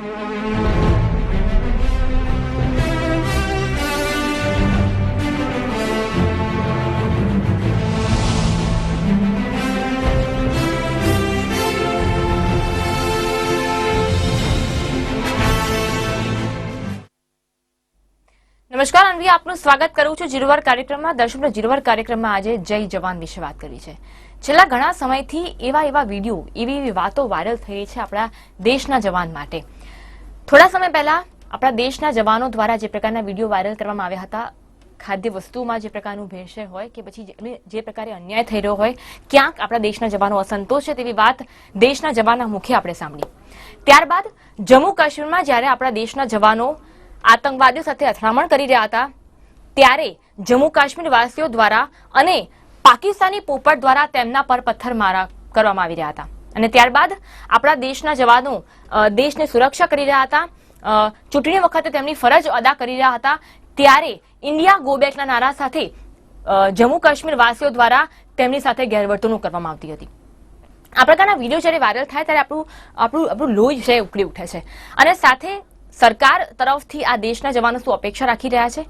નમસ્કાર અનવી આપનું સ્વાગત કરું છું જીરવાર કાર્યક્રમમાં દર્શન જીરવાર કાર્યક્રમમાં આજે જય જવાન વિશે વાત કરી છે છેલ્લા ઘણા સમયથી એવા એવા વિડીયો એવી એવી વાતો વાયરલ થઈ છે આપણા દેશના જવાન માટે થોડા સમય પહેલા આપણા દેશના જવાનો દ્વારા જે પ્રકારના વિડીયો વાયરલ કરવામાં આવ્યા હતા ખાદ્ય વસ્તુમાં જે પ્રકારનું ભેળસેળ હોય કે પછી જે પ્રકારે અન્યાય થઈ રહ્યો હોય ક્યાંક આપણા દેશના જવાનો અસંતોષ છે તેવી વાત દેશના જવાનના મુખે આપણે સાંભળી ત્યારબાદ જમ્મુ કાશ્મીરમાં જ્યારે આપણા દેશના જવાનો આતંકવાદીઓ સાથે અથડામણ કરી રહ્યા હતા ત્યારે જમ્મુ કાશ્મીર વાસીઓ દ્વારા અને પાકિસ્તાની પોપટ દ્વારા તેમના પર પથ્થરમારા કરવામાં આવી રહ્યા હતા અને ત્યારબાદ આપણા દેશના જવાનો દેશને સુરક્ષા કરી રહ્યા હતા ચૂંટણી વખતે તેમની ફરજ અદા કરી રહ્યા હતા ત્યારે ઇન્ડિયા ગોબેકના બેકના નારા સાથે જમ્મુ કાશ્મીર વાસીઓ દ્વારા તેમની સાથે ગેરવર્તણૂક કરવામાં આવતી હતી આ પ્રકારના વિડીયો જ્યારે વાયરલ થાય ત્યારે આપણું આપણું આપણું લોહી છે ઉકળી ઉઠે છે અને સાથે સરકાર તરફથી આ દેશના જવાનો શું અપેક્ષા રાખી રહ્યા છે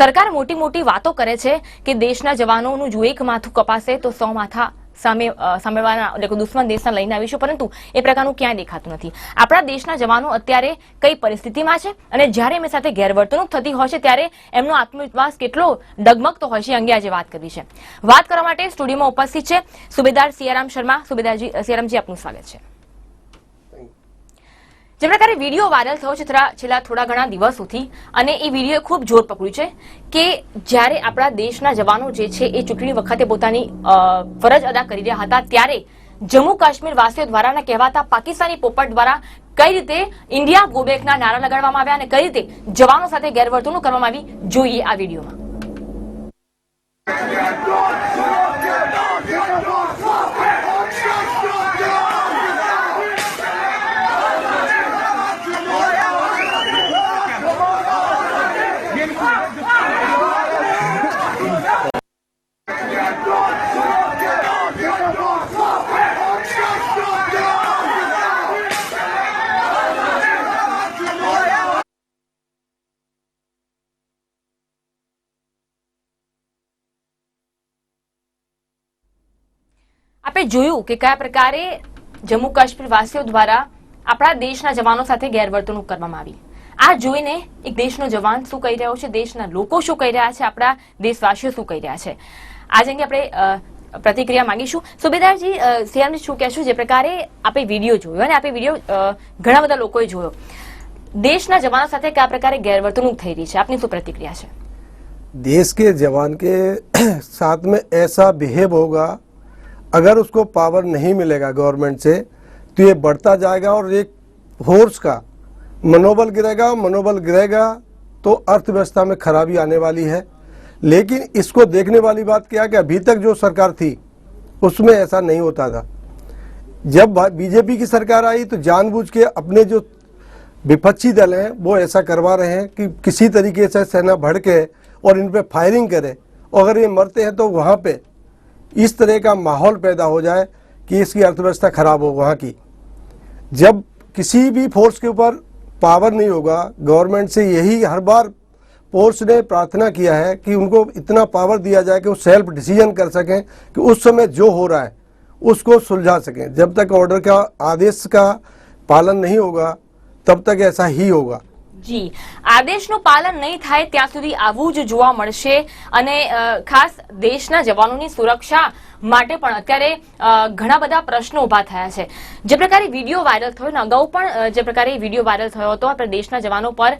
સરકાર મોટી મોટી વાતો કરે છે કે દેશના જવાનોનું જો એક માથું કપાશે તો સો માથા સામે સામેવાળા એટલે કે દુશ્મન દેશના લઈને આવીશું પરંતુ એ પ્રકારનું ક્યાંય દેખાતું નથી આપણા દેશના જવાનો અત્યારે કઈ પરિસ્થિતિમાં છે અને જ્યારે એમની સાથે ગેરવર્તણૂક થતી હોય છે ત્યારે એમનો આત્મવિશ્વાસ કેટલો ડગમગતો હોય છે અંગે આજે વાત કરી છે વાત કરવા માટે સ્ટુડિયોમાં ઉપસ્થિત છે સુબેદાર સિયારામ શર્મા સુબેદારજી સિયારામજી આપનું સ્વાગત છે જે પ્રકારે વિડીયો વાયરલ થયો છે છેલ્લા થોડા ઘણા દિવસોથી અને એ વિડીયો ખૂબ જોર પકડ્યું છે કે જ્યારે આપણા દેશના જવાનો જે છે એ ચૂંટણી વખતે પોતાની ફરજ અદા કરી રહ્યા હતા ત્યારે જમ્મુ કાશ્મીર વાસીઓ દ્વારાના કહેવાતા પાકિસ્તાની પોપટ દ્વારા કઈ રીતે ઇન્ડિયા ગોબેકના નારા લગાડવામાં આવ્યા અને કઈ રીતે જવાનો સાથે ગેરવર્તણૂક કરવામાં આવી જોઈએ આ વિડીયોમાં જોયું કે કયા પ્રકારે જમ્મુ કાશ્મીર વાસીઓ દ્વારા આપણા દેશના જવાનો સાથે ગેરવર્તણૂક કરવામાં આવી આ જોઈને એક દેશનો જવાન શું કહી રહ્યો છે દેશના લોકો શું કહી રહ્યા છે આપણા દેશવાસીઓ શું કહી રહ્યા છે આજ અંગે આપણે પ્રતિક્રિયા માંગીશું સુબેદારજી સિયામ શું કહેશું જે પ્રકારે આપણે વિડીયો જોયો અને આપણે વિડીયો ઘણા બધા લોકોએ જોયો દેશના જવાનો સાથે કયા પ્રકારે ગેરવર્તણૂક થઈ રહી છે આપની શું પ્રતિક્રિયા છે દેશ કે જવાન કે સાથ મેં એસા બિહેવ હોગા अगर उसको पावर नहीं मिलेगा गवर्नमेंट से तो ये बढ़ता जाएगा और एक फोर्स का मनोबल गिरेगा मनोबल गिरेगा तो अर्थव्यवस्था में खराबी आने वाली है लेकिन इसको देखने वाली बात क्या कि अभी तक जो सरकार थी उसमें ऐसा नहीं होता था जब बीजेपी की सरकार आई तो जानबूझ के अपने जो विपक्षी दल हैं वो ऐसा करवा रहे हैं कि किसी तरीके से सेना भड़के और इन पर फायरिंग करे और अगर ये मरते हैं तो वहाँ पर इस तरह का माहौल पैदा हो जाए कि इसकी अर्थव्यवस्था खराब हो वहाँ की जब किसी भी फोर्स के ऊपर पावर नहीं होगा गवर्नमेंट से यही हर बार फोर्स ने प्रार्थना किया है कि उनको इतना पावर दिया जाए कि वो सेल्फ डिसीजन कर सकें कि उस समय जो हो रहा है उसको सुलझा सकें जब तक ऑर्डर का आदेश का पालन नहीं होगा तब तक ऐसा ही होगा જી આદેશનું પાલન નહીં થાય ત્યાં સુધી આવું જ જોવા મળશે અને ખાસ દેશના જવાનોની સુરક્ષા માટે પણ અત્યારે ઘણા બધા પ્રશ્નો ઉભા થયા છે જે પ્રકારે વિડીયો વાયરલ થયો ને અગાઉ પણ જે પ્રકારે વિડીયો વાયરલ થયો હતો આપણે દેશના જવાનો પર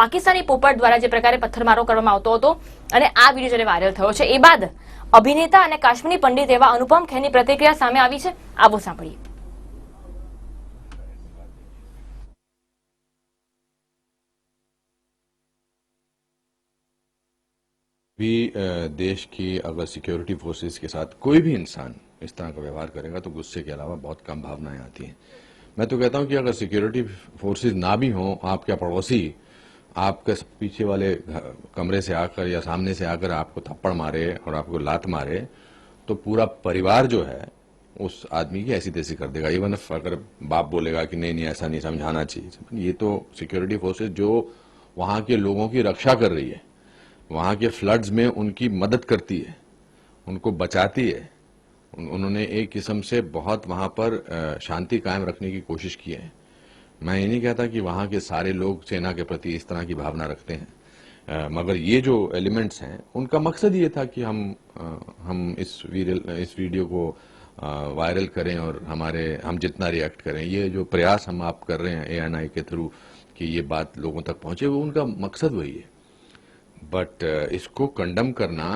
પાકિસ્તાની પોપટ દ્વારા જે પ્રકારે પથ્થરમારો કરવામાં આવતો હતો અને આ વિડીયો જ્યારે વાયરલ થયો છે એ બાદ અભિનેતા અને કાશ્મીરી પંડિત એવા અનુપમ ખેરની પ્રતિક્રિયા સામે આવી છે આવો સાંભળીએ भी देश की अगर सिक्योरिटी फोर्सेस के साथ कोई भी इंसान इस तरह का व्यवहार करेगा तो गुस्से के अलावा बहुत कम भावनाएं आती हैं मैं तो कहता हूं कि अगर सिक्योरिटी फोर्सेस ना भी हों आपके पड़ोसी आपके पीछे वाले कमरे से आकर या सामने से आकर आपको थप्पड़ मारे और आपको लात मारे तो पूरा परिवार जो है उस आदमी की ऐसी तैसी कर देगा इवन अगर बाप बोलेगा कि नहीं नहीं ऐसा नहीं समझाना चाहिए ये तो सिक्योरिटी फोर्सेज जो वहां के लोगों की रक्षा कर रही है वहाँ के फ्लड्स में उनकी मदद करती है उनको बचाती है उन्होंने एक किस्म से बहुत वहाँ पर शांति कायम रखने की कोशिश की है मैं ये नहीं कहता कि वहाँ के सारे लोग सेना के प्रति इस तरह की भावना रखते हैं मगर ये जो एलिमेंट्स हैं उनका मकसद ये था कि हम हम इस वीडियो इस वीडियो को वायरल करें और हमारे हम जितना रिएक्ट करें ये जो प्रयास हम आप कर रहे हैं ए के थ्रू कि ये बात लोगों तक पहुंचे वो उनका मकसद वही है बट uh, इसको कंडम करना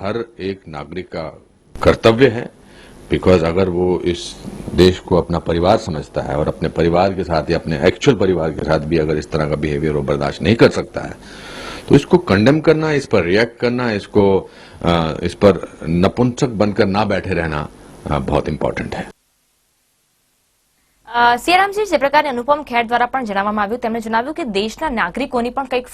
हर एक नागरिक का कर्तव्य है बिकॉज अगर वो इस देश को अपना परिवार समझता है और अपने परिवार के साथ या अपने एक्चुअल परिवार के साथ भी अगर इस तरह का बिहेवियर वो बर्दाश्त नहीं कर सकता है तो इसको कंडेम करना इस पर रिएक्ट करना इसको uh, इस पर नपुंसक बनकर ना बैठे रहना uh, बहुत इंपॉर्टेंट है સિયારામજી જે પ્રકારે अनुपम खेर द्वारा પણ જણાવવામાં આવ્યું તેમણે જણાવ્યું કે દેશના નાગરિકોની પણ કંઈક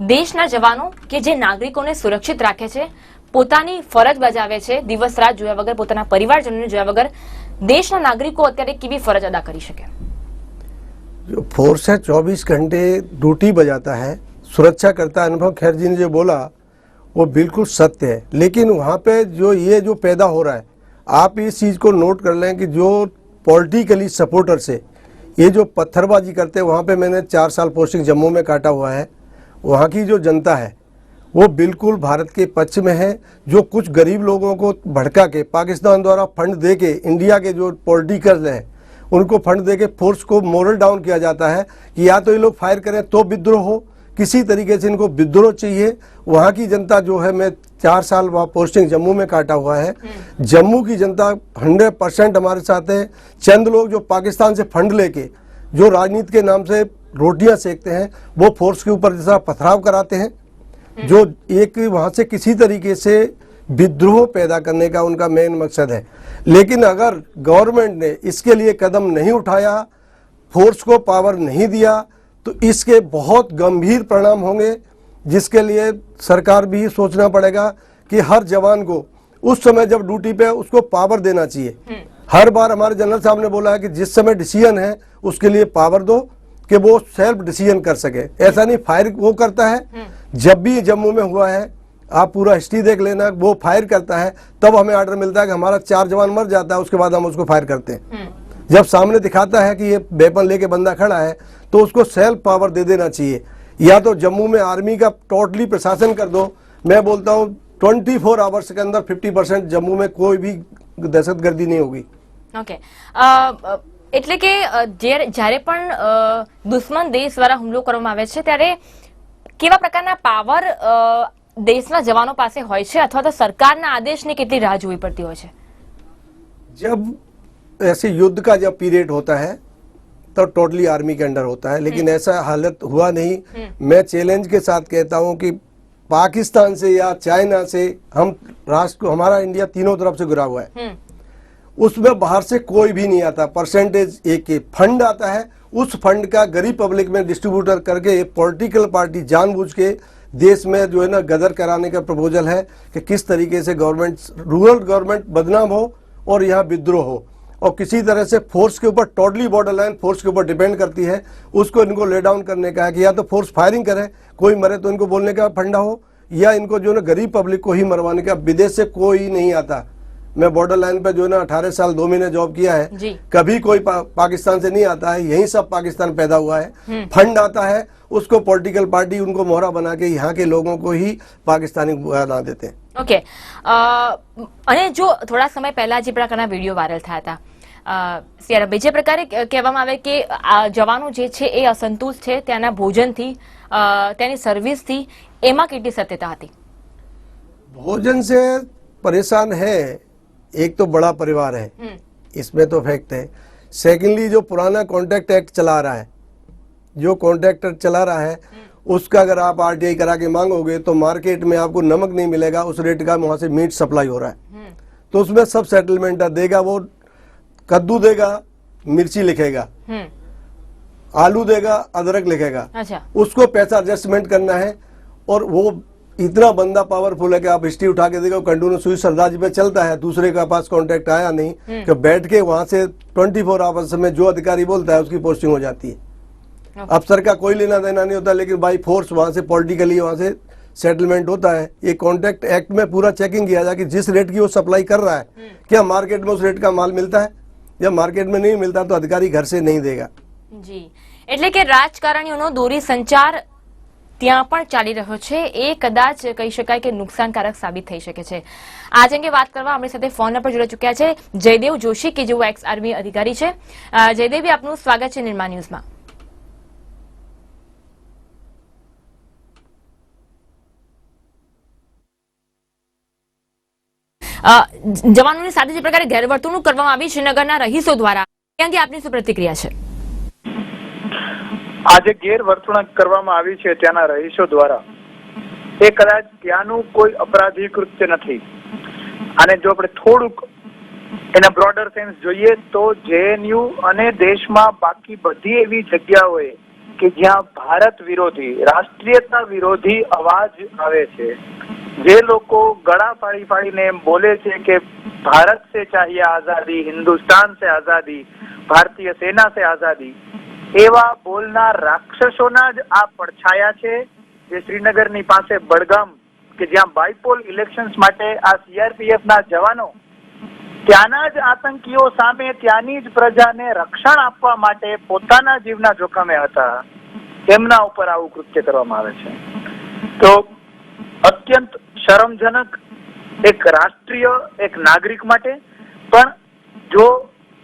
देशना जवानों के जो नागरिकों ने सुरक्षित रखे हैं પોતાની ફરજ બજાવે છે દિવસ રાત જોયા વગર પોતાના પરિવારજનોને જોયા વગર દેશના નાગરિકો અત્યારે કીબી ફરજ અદા કરી શકે જો ફોર્સર 24 કલાક ડ્યુટી બજاتا છે સુરક્ષા કર્તા અનુભવ ખેરજીને જે બોલા વો બિલકુલ સત્ય હે લેકિન વહા પે જો યે જો પેદા હો રહા હે આપ યે ચીઝ કો નોટ કર લે કે જો પોલિટિકલી સપોર્ટર સે યે જો પથ્થરબાજી કરતે વહા પે મેને 4 સાલ પોસ્ટિંગ જમ્મુ મેં કાટા ہوا હે वहाँ की जो जनता है वो बिल्कुल भारत के पक्ष में है जो कुछ गरीब लोगों को भड़का के पाकिस्तान द्वारा फंड दे के इंडिया के जो पॉलिटिकल हैं उनको फंड दे के फोर्स को मोरल डाउन किया जाता है कि या तो ये लोग फायर करें तो विद्रोह हो किसी तरीके से इनको विद्रोह चाहिए वहाँ की जनता जो है मैं चार साल वहाँ पोस्टिंग जम्मू में काटा हुआ है हम्म। जम्मू की जनता हंड्रेड परसेंट हमारे साथ है चंद लोग जो पाकिस्तान से फंड लेके जो राजनीति के नाम से रोटियां सेकते हैं वो फोर्स के ऊपर जैसा पथराव कराते हैं जो एक वहां से किसी तरीके से विद्रोह पैदा करने का उनका मेन मकसद है लेकिन अगर गवर्नमेंट ने इसके लिए कदम नहीं उठाया फोर्स को पावर नहीं दिया तो इसके बहुत गंभीर परिणाम होंगे जिसके लिए सरकार भी सोचना पड़ेगा कि हर जवान को उस समय जब ड्यूटी पे उसको पावर देना चाहिए हम्म। हर बार हमारे जनरल साहब ने बोला है कि जिस समय डिसीजन है उसके लिए पावर दो कि वो सेल्फ डिसीजन कर सके ऐसा नहीं फायर वो करता है हम्म। जब भी जम्मू में हुआ है आप पूरा हिस्ट्री देख लेना वो फायर करता है तब हमें ऑर्डर मिलता है कि हमारा चार जवान मर जाता है उसके बाद हम उसको फायर करते हैं हम्म। जब सामने दिखाता है कि ये वेपन लेके बंदा खड़ा है तो उसको सेल्फ पावर दे देना चाहिए या तो जम्मू में आर्मी का टोटली प्रशासन कर दो मैं बोलता हूँ ट्वेंटी फोर आवर्स के अंदर फिफ्टी परसेंट जम्मू में कोई भी दहशत गर्दी नहीं होगी ओके okay. uh, uh... એટલે કે જ્યારે પણ દુશ્મન દેશ દ્વારા હુમલો કરવામાં આવે છે ત્યારે કેવા પ્રકારના પાવર દેશના જવાનો પાસે હોય છે અથવા તો સરકારના આદેશની કેટલી રાહ જોવી પડતી હોય છે जब ऐसे युद्ध का जब पीरियड होता है तब टोटली आर्मी के अंडर होता है लेकिन ऐसा हालत हुआ नहीं मैं चैलेंज के साथ कहता हूं कि पाकिस्तान से या चाइना से हम राष्ट्र को हमारा इंडिया तीनों तरफ से घिरा हुआ है उसमें बाहर से कोई भी नहीं आता परसेंटेज एक फंड आता है उस फंड का गरीब पब्लिक में डिस्ट्रीब्यूटर करके पॉलिटिकल पार्टी जानबूझ के देश में जो है ना गदर कराने का प्रपोजल है कि किस तरीके से गवर्नमेंट रूरल गवर्नमेंट बदनाम हो और यहाँ विद्रोह हो और किसी तरह से फोर्स के ऊपर टोटली बॉर्डर लाइन फोर्स के ऊपर डिपेंड करती है उसको इनको ले डाउन करने का है कि या तो फोर्स फायरिंग करे कोई मरे तो इनको बोलने का फंडा हो या इनको जो है गरीब पब्लिक को ही मरवाने का विदेश से कोई नहीं आता मैं बॉर्डर लाइन पे जो है ना अठारह साल दो महीने जॉब किया है कभी कोई पा, पाकिस्तान से नहीं आता है यही सब पाकिस्तान पैदा हुआ है हम्म। फंड आता है उसको पॉलिटिकल पार्टी उनको मोहरा बना के यहाँ के लोगों को ही पाकिस्तानी बना देते हैं ઓકે અને જો થોડા સમય પહેલા જે પ્રકારના વિડીયો વાયરલ था, હતા ત્યારે બીજે પ્રકારે કહેવામાં આવે કે જવાનો જે છે એ અસંતુષ્ટ છે ત્યાંના ભોજનથી ત્યાંની સર્વિસથી એમાં કેટલી સત્યતા હતી ભોજન एक तो बड़ा परिवार है हम्म। इसमें तो फैक्ट है सेकेंडली जो पुराना कॉन्ट्रैक्ट एक्ट चला रहा है जो कॉन्ट्रैक्टर चला रहा है हम्म। उसका अगर आप आई करा के मांगोगे तो मार्केट में आपको नमक नहीं मिलेगा उस रेट का वहां से मीट सप्लाई हो रहा है हम्म। तो उसमें सब सेटलमेंट देगा वो कद्दू देगा मिर्ची लिखेगा आलू देगा अदरक लिखेगा अच्छा। उसको पैसा एडजस्टमेंट करना है और वो इतना बंदा पावरफुल है कि आप हिस्ट्री उठा के देखो कंडू सुई सरदार जी पे चलता है दूसरे के पास कांटेक्ट आया नहीं हम्म। कि बैठ के वहां से 24 फोर आवर्स में जो अधिकारी बोलता है उसकी पोस्टिंग हो जाती है अफसर का कोई लेना देना नहीं होता लेकिन बाई फोर्स वहां से पॉलिटिकली वहां से सेटलमेंट होता है ये कॉन्ट्रैक्ट एक्ट में पूरा चेकिंग किया जाए कि जिस रेट की वो सप्लाई कर रहा है हम्म। क्या मार्केट में उस रेट का माल मिलता है या मार्केट में नहीं मिलता तो अधिकारी घर से नहीं देगा जी एट्ले राजनी दूरी संचार ત્યાં પણ ચાલી રહ્યો છે એ કદાચ કહી શકાય કે નુકસાનકારક સાબિત થઈ શકે છે આજ અંગે વાત કરવા આપણી સાથે ફોન પર જોડાઈ ચુક્યા છે જયદેવ જોશી કે જેઓ એક્સ આર્મી અધિકારી છે જયદેવ આપનું સ્વાગત છે નિર્મા ન્યૂઝમાં જવાનોની સાથે જે પ્રકારે ગેરવર્તણૂક કરવામાં આવી શ્રીનગરના રહીશો દ્વારા ત્યાં આપની શું પ્રતિક્રિયા છે આજે ગેરવર્તણૂક કરવામાં આવી છે ત્યાંના રહીશો દ્વારા એ કદાચ ત્યાંનું કોઈ અપરાધી કૃત્ય નથી અને જો આપણે થોડુંક એના બ્રોડર સેન્સ જોઈએ તો જેએનયુ અને દેશમાં બાકી બધી એવી જગ્યાઓએ કે જ્યાં ભારત વિરોધી રાષ્ટ્રીયતા વિરોધી અવાજ આવે છે જે લોકો ગળા પાડી પાડીને એમ બોલે છે કે ભારત સે ચાહીએ આઝાદી હિન્દુસ્તાન સે આઝાદી ભારતીય સેના સે આઝાદી એવા બોલના રાક્ષસોના જ આ પડછાયા છે જે શ્રીનગરની પાસે બડગામ કે જ્યાં બાયપોલ ઇલેક્શન્સ માટે આ સીઆરપીએફ ના જવાનો ત્યાંના જ આતંકીઓ સામે ત્યાંની જ પ્રજાને રક્ષણ આપવા માટે પોતાના જીવના જોખમે હતા તેમના ઉપર આવું કૃત્ય કરવામાં આવે છે તો અત્યંત શરમજનક એક રાષ્ટ્રીય એક નાગરિક માટે પણ જો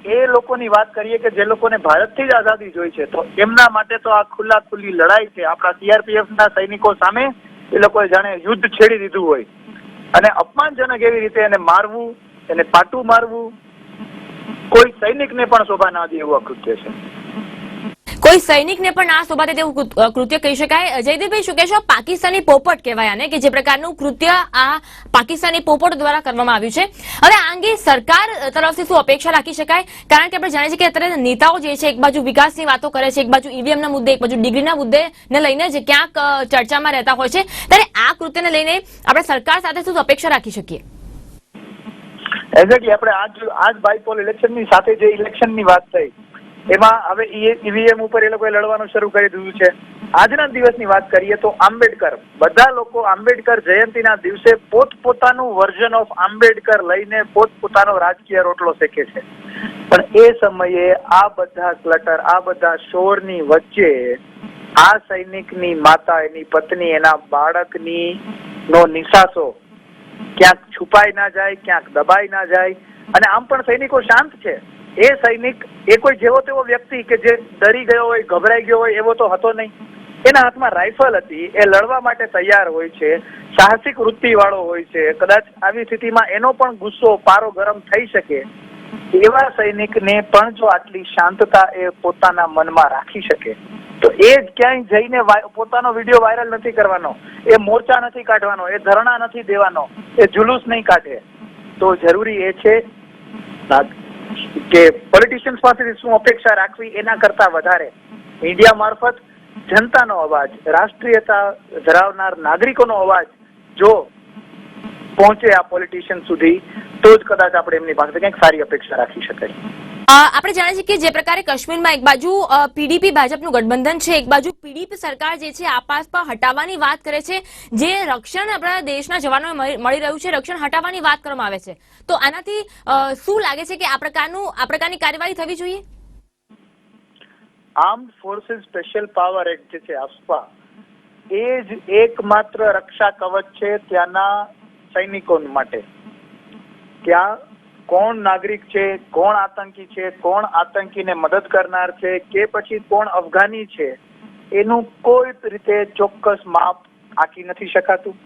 એ લોકોની વાત કરીએ કે જે લોકોને ભારતથી જ આઝાદી જોઈ છે તો એમના માટે તો આ ખુલ્લા ખુલ્લી લડાઈ છે આપણા સીઆરપીએફ ના સૈનિકો સામે એ લોકોએ જાણે યુદ્ધ છેડી દીધું હોય અને અપમાનજનક એવી રીતે એને મારવું એને પાટું મારવું કોઈ સૈનિકને પણ શોભા ના દે એવું અકૃત્ય છે કોઈ સૈનિકને પણ આ શોભાતે તેવું કૃત્ય કહી શકાય જયદીપભાઈ શું કહેશો પાકિસ્તાની પોપટ કહેવાય આને કે જે પ્રકારનું કૃત્ય આ પાકિસ્તાની પોપટ દ્વારા કરવામાં આવ્યું છે હવે આ અંગે સરકાર તરફથી શું અપેક્ષા રાખી શકાય કારણ કે આપણે જાણીએ છીએ કે અત્યારે નેતાઓ જે છે એક બાજુ વિકાસની વાતો કરે છે એક બાજુ ઈવીએમના e મુદ્દે એક બાજુ ડિગ્રીના મુદ્દેને લઈને જે ક્યાંક ચર્ચામાં રહેતા હોય છે ત્યારે આ કૃત્યને લઈને આપણે સરકાર સાથે શું અપેક્ષા રાખી શકીએ એક્ઝેક્ટલી આપણે આજ આજ બાયપોલ ઇલેક્શનની સાથે જે ઇલેક્શનની વાત થઈ એમાં હવે ઈવીએમ ઉપર એ લોકોએ લડવાનું શરૂ કરી દીધું છે આજના દિવસની વાત કરીએ તો આંબેડકર બધા લોકો આંબેડકર જયંતિના દિવસે પોતપોતાનું વર્ઝન ઓફ આંબેડકર લઈને પોતપોતાનો રાજકીય રોટલો શેકે છે પણ એ સમયે આ બધા ક્લટર આ બધા શોરની વચ્ચે આ સૈનિકની માતા એની પત્ની એના બાળકની નો નિશાસો ક્યાંક છુપાઈ ના જાય ક્યાંક દબાઈ ના જાય અને આમ પણ સૈનિકો શાંત છે એ સૈનિક એ કોઈ જેવો તેવો વ્યક્તિ કે જે ડરી ગયો હોય ગભરાઈ ગયો હોય એવો તો હતો નહીં એના હાથમાં રાઇફલ હતી એ લડવા માટે તૈયાર હોય છે સાહસિક વૃત્તિ વાળો હોય છે કદાચ આવી સ્થિતિમાં એનો પણ ગુસ્સો પારો ગરમ થઈ શકે એવા સૈનિકને પણ જો આટલી શાંતતા એ પોતાના મનમાં રાખી શકે તો એ જ ક્યાંય જઈને પોતાનો વિડીયો વાયરલ નથી કરવાનો એ મોરચા નથી કાઢવાનો એ ધરણા નથી દેવાનો એ જુલુસ નહીં કાઢે તો જરૂરી એ છે કે પોલિટિશિયન્સ પાસેથી શું અપેક્ષા રાખવી એના કરતા વધારે મીડિયા મારફત જનતાનો અવાજ રાષ્ટ્રીયતા ધરાવનાર નાગરિકોનો અવાજ જો પહોંચે આ પોલિટિશિયન સુધી તો જ કદાચ આપણે એમની પાસે કંઈક સારી અપેક્ષા રાખી શકાય આપણે જાણીએ છીએ કે જે પ્રકારે કાશ્મીરમાં એક બાજુ પીડીપી ભાજપનું ગઠબંધન છે એક બાજુ પીડીપી સરકાર જે છે આપાસ પર હટાવવાની વાત કરે છે જે રક્ષણ આપણા દેશના જવાનોને મળી રહ્યું છે રક્ષણ હટાવવાની વાત કરવામાં આવે છે તો આનાથી શું લાગે છે કે આ પ્રકારનું આ પ્રકારની કાર્યવાહી થવી જોઈએ arm forces special power act જે છે આસપા એ જ એકમાત્ર રક્ષા કવચ છે ત્યાંના સૈનિકો માટે ત્યાં કોણ નાગરિક છે કોણ આતંકી છે કોણ આતંકીને મદદ કરનાર છે કે પછી કોણ અફઘાની છે એનું કોઈ રીતે ચોક્કસ માપ આંકી નથી શકાતું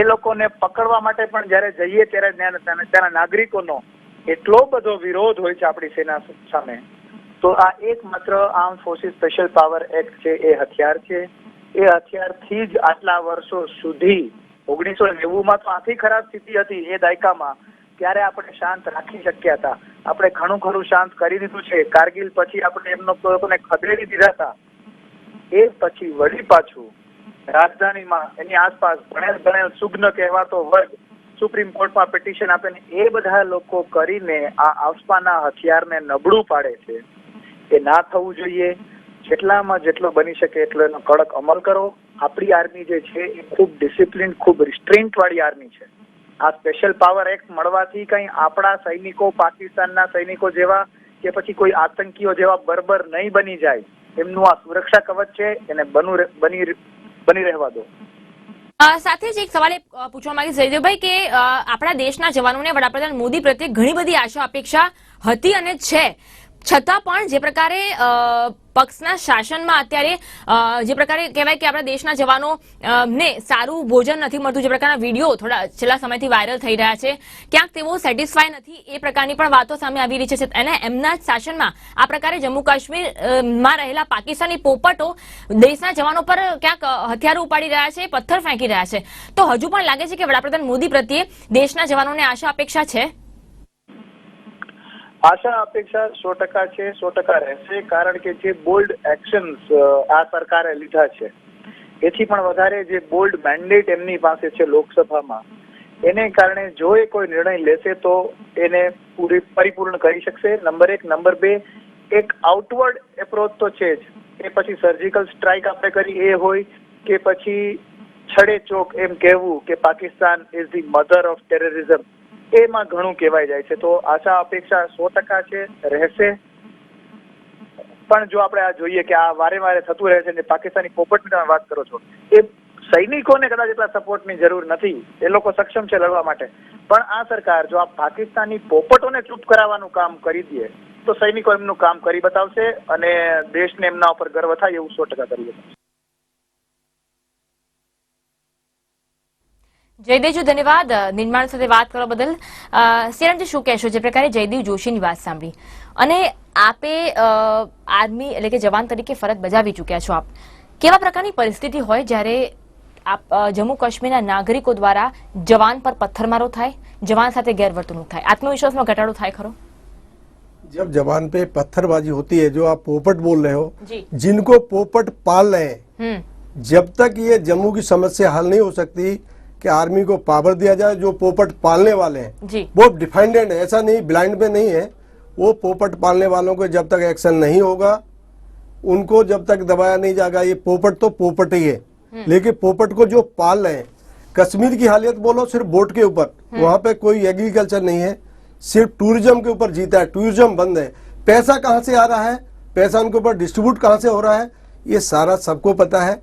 એ લોકોને પકડવા માટે પણ જ્યારે જઈએ ત્યારે ત્યાંના નાગરિકોનો એટલો બધો વિરોધ હોય છે આપણી સેના સામે તો આ એકમાત્ર arm forces special power act છે એ હથિયાર છે એ હથિયારથી જ આટલા વર્ષો સુધી ઓગણીસો નેવુંમાં તો આથી ખરાબ સ્થિતિ હતી એ દાયકામાં ત્યારે આપણે શાંત રાખી શક્યા હતા આપણે ઘણું ખરું શાંત કરી દીધું છે કારગિલ પછી આપણે એમનો પ્રયોગને ખદેડી દીધા હતા એ પછી વળી પાછું રાજધાનીમાં એની આસપાસ ભણેલ ભણેલ સુગ્ન કહેવાતો વર્ગ સુપ્રીમ કોર્ટમાં પિટિશન આપે ને એ બધા લોકો કરીને આ આવસ્પાના હથિયારને નબળું પાડે છે એ ના થવું જોઈએ જેટલામાં જેટલો બની શકે એટલો એનો કડક અમલ કરો આપણી આર્મી જે છે એ ખૂબ ડિસિપ્લિન ખૂબ રિસ્ટ્રેન્ટ વાળી આર્મી છે આ સ્પેશિયલ પાવર એક્ટ મળવાથી કઈ આપણા સૈનિકો પાકિસ્તાનના સૈનિકો જેવા કે પછી કોઈ આતંકીઓ જેવા બરબર નહીં બની જાય એમનું આ સુરક્ષા કવચ છે એને બનું બની બની રહેવા દો સાથે જ એક સવાલ એ પૂછવા માંગીશ જયદેવભાઈ કે આપણા દેશના જવાનોને વડાપ્રધાન મોદી પ્રત્યે ઘણી બધી આશા અપેક્ષા હતી અને છે છતાં પણ જે પ્રકારે પક્ષના શાસનમાં અત્યારે જે પ્રકારે કહેવાય કે આપણા દેશના જવાનો ને સારું ભોજન નથી મળતું જે પ્રકારના વિડીયો થોડા છેલ્લા સમયથી વાયરલ થઈ રહ્યા છે ક્યાંક તેઓ સેટિસ્ફાય નથી એ પ્રકારની પણ વાતો સામે આવી રહી છે અને એમના શાસનમાં આ પ્રકારે જમ્મુ કાશ્મીરમાં રહેલા પાકિસ્તાની પોપટો દેશના જવાનો પર ક્યાંક હથિયારો ઉપાડી રહ્યા છે પથ્થર ફેંકી રહ્યા છે તો હજુ પણ લાગે છે કે વડાપ્રધાન મોદી પ્રત્યે દેશના જવાનોને આશા અપેક્ષા છે આશા અપેક્ષા સો ટકા છે સો ટકા રહેશે કારણ કે જે બોલ્ડ એક્શન્સ આ સરકારે લીધા છે એથી પણ વધારે જે બોલ્ડ મેન્ડેટ એમની પાસે છે લોકસભામાં એને કારણે જો એ કોઈ નિર્ણય લેશે તો એને પૂરી પરિપૂર્ણ કરી શકશે નંબર એક નંબર બે એક આઉટવર્ડ એપ્રોચ તો છે જ એ પછી સર્જિકલ સ્ટ્રાઇક આપણે કરી એ હોય કે પછી છડે ચોક એમ કહેવું કે Pakistan is the mother of terrorism એમાં ઘણું કહેવાય જાય છે તો આશા અપેક્ષા સો ટકા છે રહેશે પણ જો આપણે આ જોઈએ કે આ વારે વારે થતું રહે છે ને પાકિસ્તાની પોપટની તમે વાત કરો છો એ સૈનિકોને કદાચ એટલા સપોર્ટની જરૂર નથી એ લોકો સક્ષમ છે લડવા માટે પણ આ સરકાર જો આ પાકિસ્તાની પોપટોને ચૂપ કરાવવાનું કામ કરી દે તો સૈનિકો એમનું કામ કરી બતાવશે અને દેશને એમના ઉપર ગર્વ થાય એવું સો ટકા કરી બતાવશે જયદેવજી ધન્યવાદ નિર્માણ સાથે વાત કરવા બદલ સિરણજી શું કહેશો જે પ્રકારે જયદેવ જોશીની વાત સાંભળી અને આપે આર્મી એટલે કે જવાન તરીકે ફરજ બજાવી ચુક્યા છો આપ કેવા પ્રકારની પરિસ્થિતિ હોય જ્યારે આપ જમ્મુ કાશ્મીરના નાગરિકો દ્વારા જવાન પર પથ્થરમારો થાય જવાન સાથે ગેરવર્તણૂક થાય આત્મવિશ્વાસમાં ઘટાડો થાય ખરો जब जवान पे पत्थरबाजी होती है जो आप पोपट बोल रहे हो जिनको पोपट पाल रहे हैं जब तक ये जम्मू की समस्या हल नहीं हो सकती कि आर्मी को पावर दिया जाए जो पोपट पालने वाले हैं वो डिफाइंडेड है ऐसा नहीं ब्लाइंड में नहीं है वो पोपट पालने वालों को जब तक एक्शन नहीं होगा उनको जब तक दबाया नहीं जाएगा ये पोपट तो पोपट ही है हम्म। लेकिन पोपट को जो पाल रहे हैं कश्मीर की हालियत बोलो सिर्फ बोट के ऊपर हम्म। वहां पे कोई एग्रीकल्चर नहीं है सिर्फ टूरिज्म के ऊपर जीता है टूरिज्म बंद है पैसा कहाँ से आ रहा है पैसा उनके ऊपर डिस्ट्रीब्यूट कहाँ से हो रहा है ये सारा सबको पता है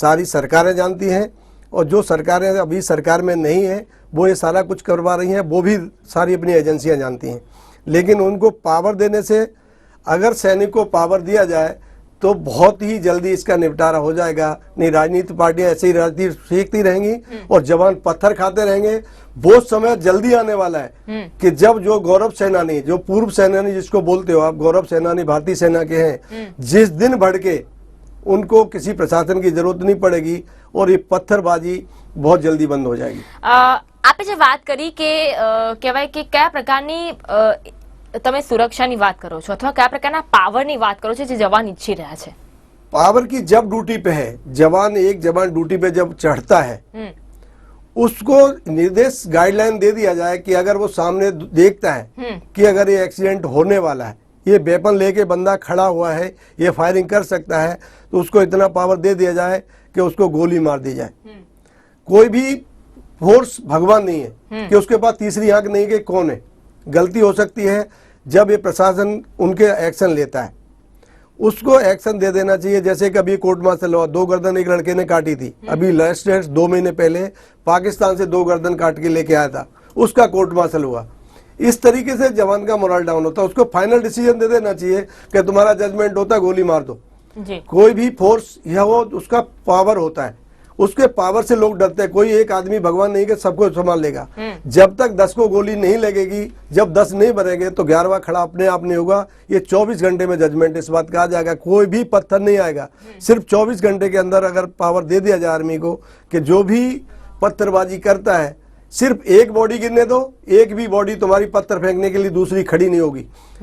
सारी सरकारें जानती हैं और जो सरकारें अभी सरकार में नहीं है वो ये सारा कुछ करवा रही हैं वो भी सारी अपनी एजेंसियां जानती हैं लेकिन उनको पावर देने से अगर सैनिक को पावर दिया जाए तो बहुत ही जल्दी इसका निपटारा हो जाएगा नहीं राजनीतिक पार्टियां ऐसे ही राजनीति सीखती रहेंगी हम्म। और जवान पत्थर खाते रहेंगे वो समय जल्दी आने वाला है हम्म। कि जब जो गौरव सेनानी जो पूर्व सेनानी जिसको बोलते हो आप गौरव सेनानी भारतीय सेना के हैं हम्म। जिस दिन भड़के उनको किसी प्रशासन की जरूरत नहीं पड़ेगी और ये पत्थरबाजी बहुत जल्दी बंद हो जाएगी आप जो बात करी के कहवा के क्या प्रकार ते सुरक्षा વાત કરો છો અથવા કયા પ્રકારના પાવરની વાત કરો છો જે જવાન ઈચ્છી રહ્યા છે पावर की जब ड्यूटी पे है जवान एक जवान ड्यूटी पे जब चढ़ता है हम्म। उसको निर्देश गाइडलाइन दे दिया जाए कि अगर वो सामने देखता है हम्म। कि अगर ये एक्सीडेंट होने वाला है ये वेपन लेके बंदा खड़ा हुआ है ये फायरिंग कर सकता है तो उसको इतना पावर दे दिया जाए कि उसको गोली मार दी जाए हम्म। कोई भी फोर्स भगवान नहीं है हम्म। कि उसके पास तीसरी आंख नहीं कि कौन है गलती हो सकती है जब ये प्रशासन उनके एक्शन लेता है उसको एक्शन दे देना चाहिए जैसे कि अभी कोर्ट मार्शल हुआ दो गर्दन एक लड़के ने काटी थी हम्म। अभी लास्ट दो महीने पहले पाकिस्तान से दो गर्दन काट के लेके आया था उसका कोर्ट मार्शल हुआ इस तरीके से जवान का मोरल डाउन होता है उसको फाइनल डिसीजन दे देना चाहिए कि तुम्हारा जजमेंट होता गोली मार दो कोई भी फोर्स या वो उसका पावर होता है उसके पावर से लोग डरते हैं कोई एक आदमी भगवान नहीं के सबको संभाल लेगा हम्म। जब तक दस को गोली नहीं लगेगी जब दस नहीं बनेंगे तो ग्यारहवा खड़ा अपने आप नहीं होगा ये चौबीस घंटे में जजमेंट इस बात का आ जाएगा कोई भी पत्थर नहीं आएगा हम्म। सिर्फ चौबीस घंटे के अंदर अगर पावर दे दिया जाए आर्मी को कि जो भी पत्थरबाजी करता है सिर्फ एक बॉडी गिरने दो एक भी बॉडी तुम्हारी पत्थर फेंकने के लिए दूसरी खड़ी नहीं होगी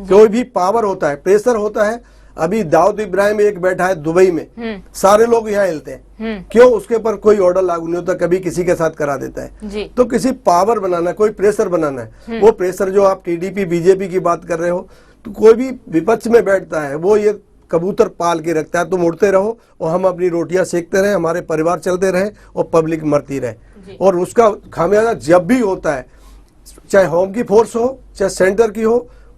कोई भी पावर होता है प्रेशर होता है अभी दाऊद इब्राहिम एक बैठा है दुबई में हम्म। सारे लोग यहाँ हिलते हैं हम्म। क्यों उसके पर कोई ऑर्डर लागू नहीं होता कभी किसी के साथ करा देता है तो किसी पावर बनाना कोई प्रेशर बनाना है हम्म। वो प्रेशर जो आप टीडीपी बीजेपी की बात कर रहे हो तो कोई भी विपक्ष में बैठता है वो ये कबूतर पाल के रखता है तुम उड़ते रहो और हम अपनी रोटियां सेकते रहे हमारे परिवार चलते रहे और पब्लिक मरती रहे और उसका खामियाजा जब भी होता है चाहे होम की फोर्स हो चाहे सेंटर की हो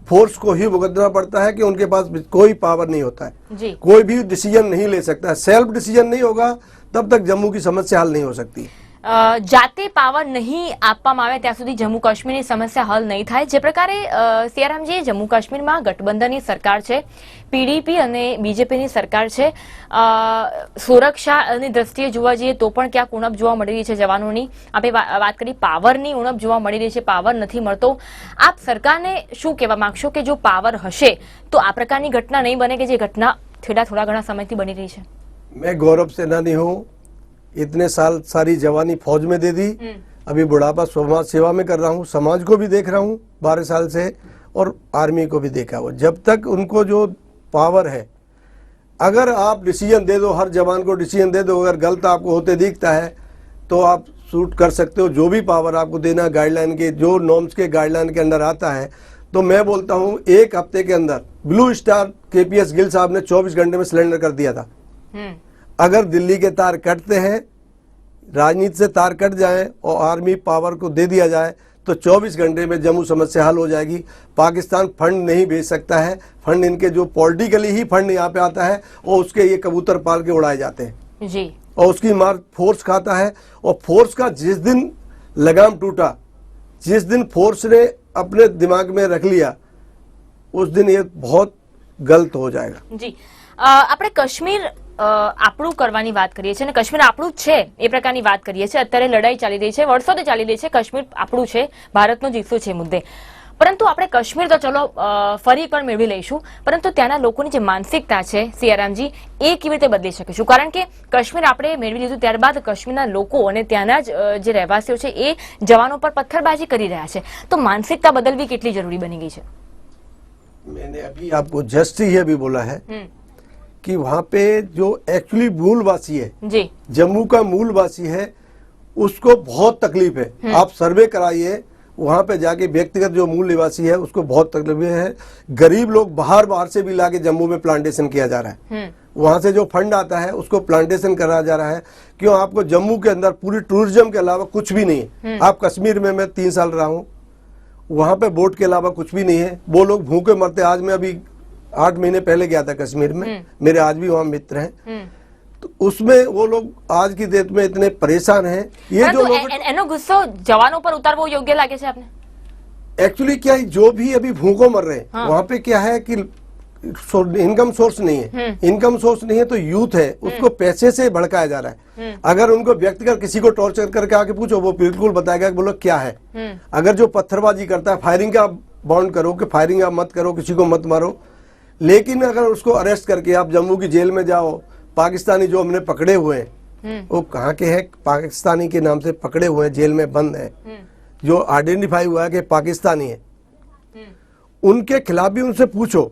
फोर्स को ही भुगतना पड़ता है कि उनके पास कोई पावर नहीं होता है जी। कोई भी डिसीजन नहीं ले सकता सेल्फ डिसीजन नहीं होगा तब तक जम्मू की समस्या हल नहीं हो सकती જાતે પાવર નહીં આપવામાં આવે ત્યાં સુધી જમ્મુ કાશ્મીરની સમસ્યા હલ નહીં થાય જે પ્રકારે સિયારામજીએ જમ્મુ કાશ્મીરમાં ગઠબંધનની સરકાર છે પીડીપી અને બીજેપીની સરકાર છે સુરક્ષાની દ્રષ્ટિએ જોવા જઈએ તો પણ ક્યાંક ઉણપ જોવા મળી રહી છે જવાનોની આપણે વાત કરી પાવરની ઉણપ જોવા મળી રહી છે પાવર નથી મળતો આપ સરકારને શું કહેવા માંગશો કે જો પાવર હશે તો આ પ્રકારની ઘટના નહીં બને કે જે ઘટના થોડા થોડા ઘણા સમયથી બની રહી છે મેં ગૌરવ સેનાની હું इतने साल सारी जवानी फौज में दे दी हम्म। अभी बुढ़ापा समाज सेवा में कर रहा हूँ समाज को भी देख रहा हूँ बारह साल से और आर्मी को भी देखा हुआ जब तक उनको जो पावर है अगर आप डिसीजन दे दो हर जवान को डिसीजन दे दो अगर गलत आपको होते दिखता है तो आप सूट कर सकते हो जो भी पावर आपको देना गाइडलाइन के जो नॉर्म्स के गाइडलाइन के अंदर आता है तो मैं बोलता हूँ एक हफ्ते के अंदर ब्लू स्टार के पी एस गिल साहब ने चौबीस घंटे में सिलेंडर कर दिया था हम्म। अगर दिल्ली के तार कटते हैं राजनीति से तार कट जाएं और आर्मी पावर को दे दिया जाए तो 24 घंटे में जम्मू समस्या हल हो जाएगी पाकिस्तान फंड नहीं भेज सकता है फंड इनके जो पॉलिटिकली ही फंड यहाँ पे आता है और उसके ये कबूतर पाल के उड़ाए जाते हैं जी और उसकी मार फोर्स खाता है और फोर्स का जिस दिन लगाम टूटा जिस दिन फोर्स ने अपने दिमाग में रख लिया उस दिन ये बहुत गलत हो जाएगा जी अपने कश्मीर આપણું કરવાની વાત કરીએ છીએ અને કાશ્મીર આપણું જ છે એ પ્રકારની વાત કરીએ છીએ અત્યારે લડાઈ ચાલી રહી છે વર્ષોથી ચાલી રહી છે કાશ્મીર આપણું છે ભારતનો જ હિસ્સો છે મુદ્દે પરંતુ આપણે કાશ્મીર તો ચલો ફરી પણ મેળવી લઈશું પરંતુ ત્યાંના લોકોની જે માનસિકતા છે સિયારામજી એ કેવી રીતે બદલી શકીશું કારણ કે કાશ્મીર આપણે મેળવી લીધું ત્યારબાદ કાશ્મીરના લોકો અને ત્યાંના જ જે રહેવાસીઓ છે એ જવાનો પર પથ્થરબાજી કરી રહ્યા છે તો માનસિકતા બદલવી કેટલી જરૂરી બની ગઈ છે મેં અભી આપકો જસ્ટ ही अभी બોલા હૈ कि वहाँ पे जो एक्चुअली मूलवासी है जम्मू का मूलवासी है उसको बहुत तकलीफ है हम्म। आप सर्वे कराइए वहाँ पे जाके व्यक्तिगत जो मूल निवासी है उसको बहुत तकलीफ है गरीब लोग बाहर बाहर से भी लाके जम्मू में प्लांटेशन किया जा रहा है हम्म। वहाँ से जो फंड आता है उसको प्लांटेशन कराया जा रहा है क्यों आपको जम्मू के अंदर पूरी टूरिज्म के अलावा कुछ भी नहीं है हम्म। आप कश्मीर में मैं तीन साल रहा हूँ वहाँ पे बोट के अलावा कुछ भी नहीं है वो लोग भूखे मरते आज मैं अभी आठ महीने पहले गया था कश्मीर में हम्म। मेरे आज भी वहाँ मित्र हैं हम्म। तो उसमें वो लोग आज की डेट में इतने परेशान हैं ये जो तो लोग गुस्सा जवानों पर वो योग्य लागे से आपने एक्चुअली क्या है जो भी अभी भूखों मर रहे हैं हाँ। वहाँ पे क्या है कि इनकम सोर्स नहीं है इनकम हम्म। सोर्स नहीं है तो यूथ है उसको पैसे से भड़काया जा रहा है अगर उनको व्यक्तिगत किसी को टॉर्चर करके आके पूछो वो बिल्कुल बताएगा कि बोलो क्या है अगर जो पत्थरबाजी करता है फायरिंग का बाउंड करो कि फायरिंग आप मत करो किसी को मत मारो लेकिन अगर उसको अरेस्ट करके आप जम्मू की जेल में जाओ पाकिस्तानी जो हमने पकड़े हुए हैं हम्म। वो कहाँ के हैं पाकिस्तानी के नाम से पकड़े हुए हैं जेल में बंद है हम्म। जो आइडेंटिफाई हुआ है कि पाकिस्तानी है हम्म। उनके खिलाफ भी उनसे पूछो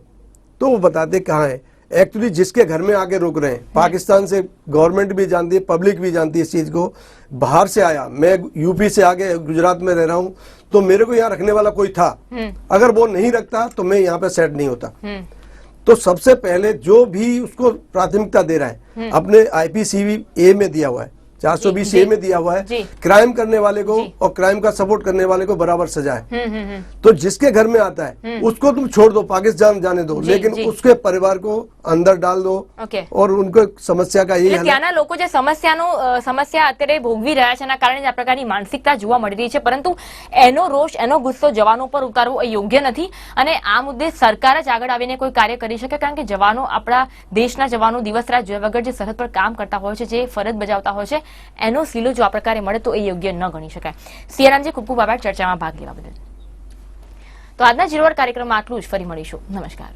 तो वो बताते कहाँ है एक्चुअली जिसके घर में आके रुक रहे हैं पाकिस्तान से गवर्नमेंट भी जानती है पब्लिक भी जानती है इस चीज़ को बाहर से आया मैं यूपी से आके गुजरात में रह रहा हूँ तो मेरे को यहाँ रखने वाला कोई था अगर वो नहीं रखता तो मैं यहाँ पे सेट नहीं होता तो सबसे पहले जो भी उसको प्राथमिकता दे रहा है हम्म। अपने आईपीसीवी ए में दिया हुआ है 420 ए में दिया हुआ है क्राइम करने वाले को और क्राइम का सपोर्ट करने वाले को बराबर सजा है तो जिसके घर में आता है उसको तुम छोड़ दो पाकिस्तान जाने दो लेकिन उसके परिवार को अंदर डाल दो ओके और उनको समस्या का यही है ये क्या ना लोगों जो समस्या नो समस्या અતરે ભોગવી રહ્યા છે ના કારણે આ પ્રકારની માનસિકતા જોવા મળી રહી છે પરંતુ એનો રોષ એનો ગુસ્સો जवानों પર ઉતારવો એ યોગ્ય નથી અને આ મુદ્દે સરકાર જ આગળ આવીને કોઈ કાર્ય કરી શકે કારણ કે જવાનો આપડા દેશના જવાનો દિવસ રાત જેવગર જે સરહદ પર કામ કરતા હોય છે જે ફરત બજાવતા હોય છે એનો લીલો જો આ પ્રકારે મળે તો એ યોગ્ય ન ગણી શકાય સિયારામજી ખૂબ ખૂબ આભાર ચર્ચામાં ભાગ લેવા બદલ તો આજના જીરોવાર કાર્યક્રમમાં આટલું જ ફરી મળીશું નમસ્કાર